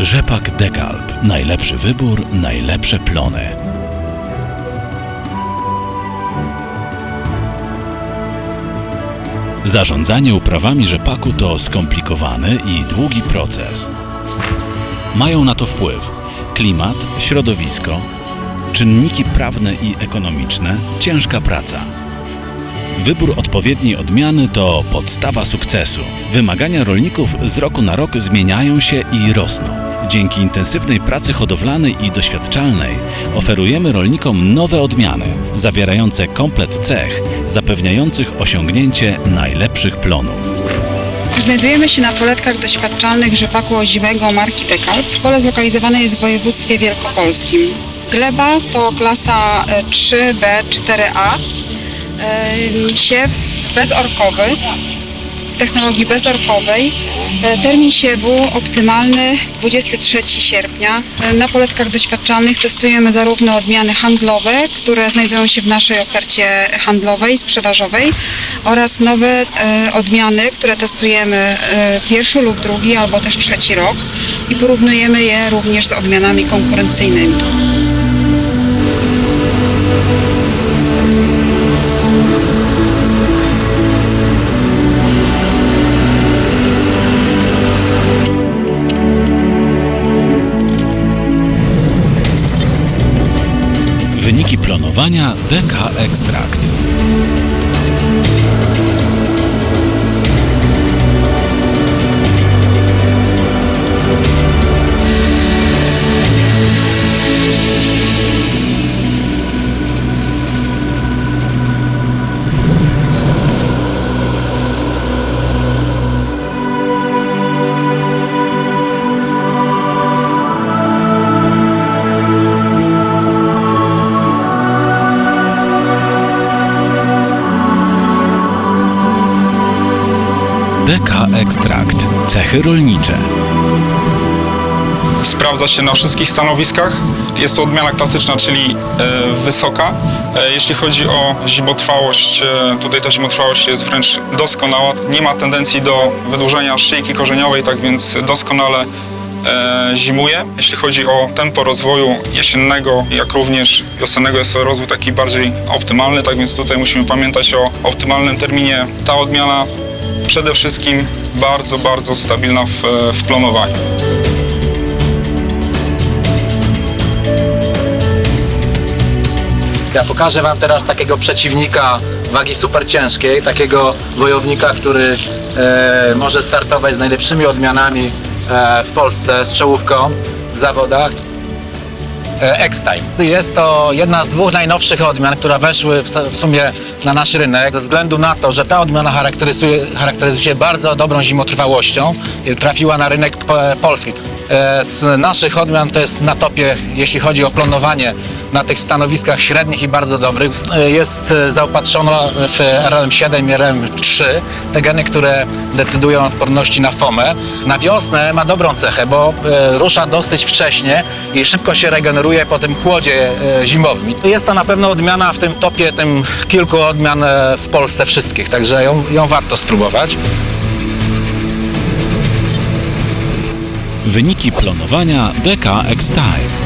Rzepak Dekalb. Najlepszy wybór, najlepsze plony. Zarządzanie uprawami rzepaku to skomplikowany i długi proces. Mają na to wpływ klimat, środowisko, czynniki prawne i ekonomiczne, ciężka praca. Wybór odpowiedniej odmiany to podstawa sukcesu. Wymagania rolników z roku na rok zmieniają się i rosną. Dzięki intensywnej pracy hodowlanej i doświadczalnej oferujemy rolnikom nowe odmiany, zawierające komplet cech zapewniających osiągnięcie najlepszych plonów. Znajdujemy się na poletkach doświadczalnych rzepaku ozimego marki Dekalb. Pole zlokalizowane jest w województwie wielkopolskim. Gleba to klasa e, 3B4A. E, Siew bezorkowy, technologii bezorkowej. E, Termin siewu optymalny 23 sierpnia. E, Na poletkach doświadczalnych testujemy zarówno odmiany handlowe, które znajdują się w naszej ofercie handlowej, sprzedażowej oraz nowe e, odmiany, które testujemy pierwszy lub drugi albo też trzeci rok i porównujemy je również z odmianami konkurencyjnymi. Wyniki plonowania DK Extract. DK Extract. Cechy rolnicze. sprawdza się na wszystkich stanowiskach. Jest to odmiana klasyczna, czyli e, wysoka. E, jeśli chodzi o zimotrwałość, e, tutaj ta zimotrwałość jest wręcz doskonała. Nie ma tendencji do wydłużenia szyjki korzeniowej, tak więc doskonale zimuje. Jeśli chodzi o tempo rozwoju jesiennego, jak również wiosennego, jest to rozwój taki bardziej optymalny, tak więc tutaj musimy pamiętać o optymalnym terminie. Ta odmiana przede wszystkim bardzo, bardzo stabilna w, w. Ja pokażę Wam teraz takiego przeciwnika wagi super ciężkiej, takiego wojownika, który e, może startować z najlepszymi odmianami e, w Polsce, z czołówką w zawodach. E, X-Time. Jest to jedna z dwóch najnowszych odmian, które weszły w, sumie na nasz rynek, ze względu na to, że ta odmiana charakteryzuje, charakteryzuje się bardzo dobrą zimotrwałością. Trafiła na rynek po- polski. E, Z naszych odmian to jest na topie, jeśli chodzi o planowanie na tych stanowiskach średnich i bardzo dobrych. E, Jest zaopatrzona w RM7 i RM3, te geny, które decydują o odporności na fomę. Na wiosnę ma dobrą cechę, bo rusza dosyć wcześnie i szybko się regeneruje po tym chłodzie e, zimowym. Jest to na pewno odmiana w tym topie tym kilku odmian e, w Polsce wszystkich, także ją, ją warto spróbować. Wyniki plonowania DK X-Time.